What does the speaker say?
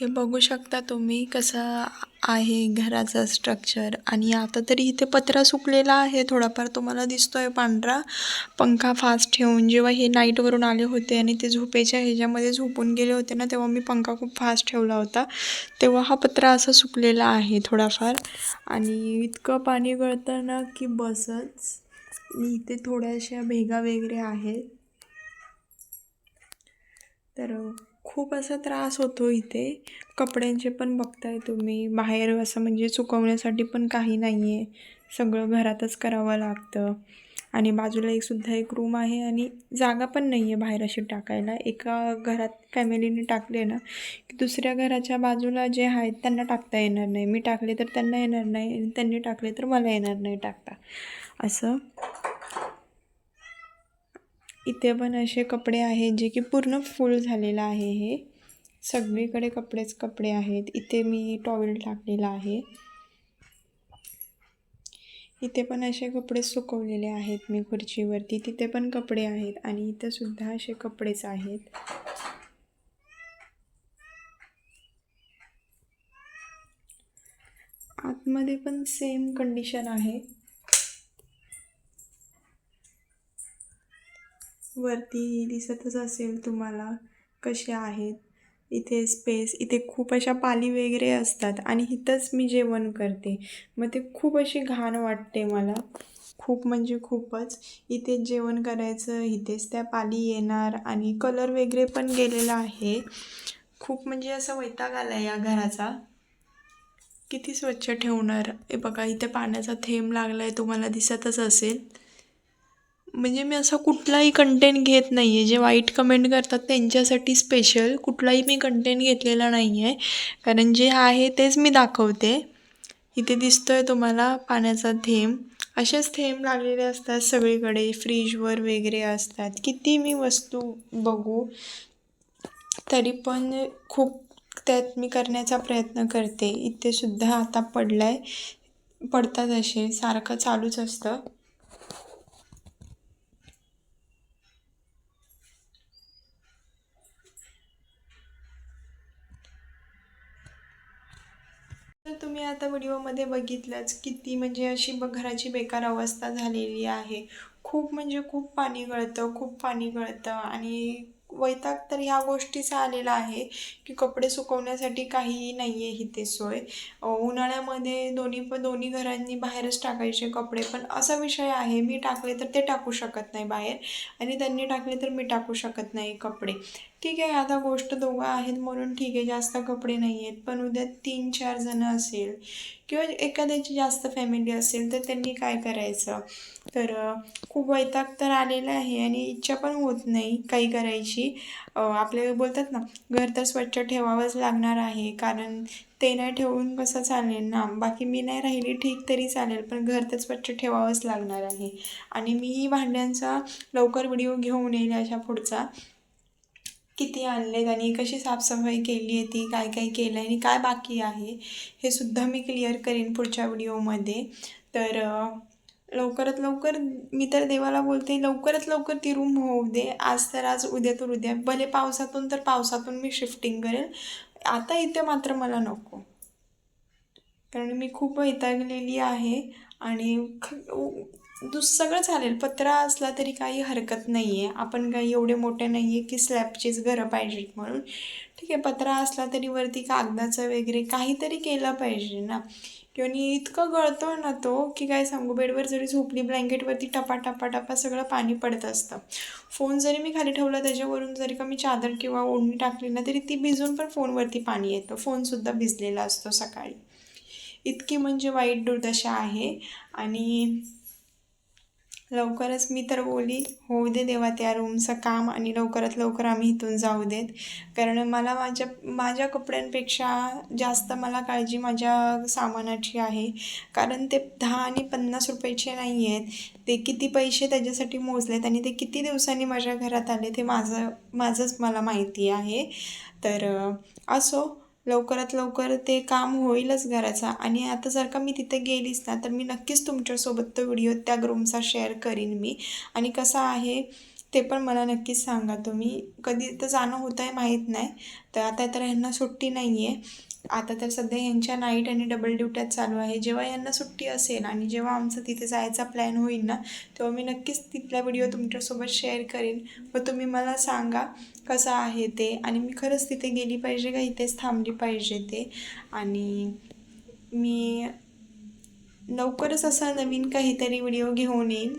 हे बघू शकता तुम्ही कसं आहे घराचं स्ट्रक्चर आणि आता तरी इथे पत्रा सुकलेला आहे. थोडाफार तुम्हाला दिसतोय पांढरा. पंखा फास्ट ठेवून जेव्हा हे नाईटवरून आले होते आणि ते झोपेच्या ह्याच्यामध्ये झोपून गेले होते ना तेव्हा मी पंखा खूप फास्ट ठेवला होता. तेव्हा हा पत्रा असा सुकलेला आहे थोडाफार. आणि इतकं पाणी गळतं ना की बसच. इथे थोड्याशा भेगा वगैरे आहेत. तर खूप असा त्रास होतो इथे. कपड्यांचे पण बघताय तुम्ही. बाहेर असं म्हणजे सुकवण्यासाठी पण काही नाही आहे सगळं घरातच करावं लागतं. आणि बाजूला एक सुद्धा एक रूम आहे आणि जागा पण नाही आहे बाहेर अशी टाकायला. एका घरात फॅमिलीने टाकले ना की दुसऱ्या घराच्या बाजूला जे आहेत त्यांना टाकता येणार नाही. मी टाकले तर त्यांना येणार नाही आणि त्यांनी टाकले तर मला येणार नाही टाकता. असं इथे पण असे कपडे आहेत जे की पूर्ण फुल झालेलं आहे हे. सगळीकडे कपडेच कपडे आहेत. इथे मी टॉवेल टाकलेला आहे. इथे पण असे कपडे सुकवलेले आहेत मी खुर्चीवरती. तिथे पण कपडे आहेत आणि इथे सुद्धा असे कपडेच आहेत. आतमध्ये पण सेम कंडिशन आहे. वरती दिसतच असेल तुम्हाला कसे आहेत. इथे स्पेस इथे खूप अशा पाली वगैरे असतात आणि इथंच मी जेवण करते. मग ते खूप अशी घाण वाटते मला. खूप म्हणजे खूपच. इथेच जेवण करायचं इथेच त्या पाली येणार आणि कलर वगैरे पण गेलेला आहे. खूप म्हणजे असं वैताग आला या घराचा. किती स्वच्छ ठेवणार. हे बघा इथे पाण्याचा थेंब लागला आहे तुम्हाला दिसतच असेल. म्हणजे मी असा कुठलाही कंटेंट घेत नाही आहे जे वाईट कमेंट करतात त्यांच्यासाठी स्पेशल कुठलाही मी कंटेंट घेतलेला नाही आहे कारण जे आहे तेच मी दाखवते. इथे दिसतो आहे तुम्हाला पाण्याचा थेंब. असेच थेंब लागलेले असतात सगळीकडे. फ्रीजवर वगैरे असतात. किती मी वस्तू बघू तरी पण खूप त्यात मी करण्याचा प्रयत्न करते. इथे सुद्धा आता पडला आहे पडतात असे. सारखं चालूच असतं. तर तुम्ही आता व्हिडिओमध्ये बघितलंच किती म्हणजे अशी ब घराची बेकार अवस्था झालेली आहे. खूप म्हणजे खूप पाणी गळतं खूप पाणी गळतं आणि वैताग तर ह्या गोष्टीचा आलेला आहे की कपडे सुकवण्यासाठी काहीही नाही आहे इथे सोय. उन्हाळ्यामध्ये दोन्ही पण दोन्ही घरांनी बाहेरच टाकायचे कपडे पण असा विषय आहे मी टाकले तर ते टाकू शकत नाही बाहेर आणि त्यांनी टाकले तर मी टाकू शकत नाही कपडे. ठीक आहे आता गोष्ट दोघं आहेत म्हणून ठीक आहे जास्त कपडे नाही आहेत पण उद्या तीन चार जणं असेल किंवा एखाद्याची जास्त फॅमिली असेल तर त्यांनी काय करायचं? तर खूप वैताग तर आलेला आहे आणि इच्छा पण होत नाही काही करायची. आपले बोलतात ना घर तर स्वच्छ ठेवावंच लागणार आहे कारण ते नाही ठेवून कसं चालेल ना? बाकी मी नाही राहिली ठीक तरी चालेल पण घर तर स्वच्छ ठेवावंच लागणार आहे. आणि मीही भांड्यांचा लवकर व्हिडिओ घेऊन येईल अशा पुढचा. किती आणलेत आणि कशी साफसफाई केली आहे ती काय काय केलं आहे आणि काय बाकी आहे हे सुद्धा मी क्लिअर करेन पुढच्या व्हिडिओमध्ये तर लवकरात लवकर मी तर देवाला बोलते लवकरात लवकर ती रूम होऊ दे. आज तर आज उद्या तर उद्या. भले पावसातून तर पावसातून मी शिफ्टिंग करेल आता इथे मात्र मला नको. कारण मी खूप वैतागलेली आहे आणि दुस सगळं चालेल. पत्रा असला तरी काही हरकत नाही आहे आपण काही एवढे मोठे नाही आहे की स्लॅबचीच घरं पाहिजेत म्हणून. ठीक आहे पत्रा असला तरी वरती कागदाचं वगैरे काहीतरी केलं पाहिजे ना. किंवा इतकं गळतो ना तो की काय सांगू बेडवर जरी झोपली ब्लँकेटवरती टपा टपा टपा सगळं पाणी पडत असतं. फोन जरी मी खाली ठेवला त्याच्यावरून जरी का मी चादर किंवा ओढणी टाकली ना तरी ती भिजून पण फोनवरती पाणी येतं. फोनसुद्धा भिजलेला असतो सकाळी. इतकी म्हणजे वाईट दुर्दशा आहे. आणि लवकरच मी तर बोली होऊ दे देवा त्या रूमचं काम आणि लवकरात लवकर आम्ही इथून जाऊ देत. कारण मला माझ्या माझ्या कपड्यांपेक्षा जास्त मला काळजी माझ्या सामानाची आहे. कारण ते दहा आणि पन्नास रुपयाचे नाही आहेत. ते किती पैसे त्याच्यासाठी मोजलेत आणि ते किती दिवसांनी माझ्या घरात आले ते माझं माझंच मला माहिती आहे. तर असो. लवकरात लवकर ते काम होईलच घराचा. आणि आता जर का मी तिथे गेलीच ना तर मी नक्कीच तुमच्यासोबत तो व्हिडिओ त्या ग्रूमचा शेअर करीन मी. आणि कसा आहे ते पण मला नक्कीच सांगा तुम्ही. कधी तर जाणं होतं आहे माहीत नाही. तर आता तर ह्यांना सुट्टी नाही आहे आता तर सध्या ह्यांच्या नाईट आणि डबल ड्युट्या चालू आहे. जेव्हा यांना सुट्टी असेल आणि जेव्हा आमचं तिथे जायचा प्लॅन होईल ना तेव्हा मी नक्कीच तिथला व्हिडिओ तुमच्यासोबत शेअर करेन. व तुम्ही मला सांगा कसं आहे ते. आणि मी खरंच तिथे गेली पाहिजे का? इथेच थांबली पाहिजे ते. आणि मी लवकरच असा नवीन काहीतरी व्हिडिओ घेऊन येईन.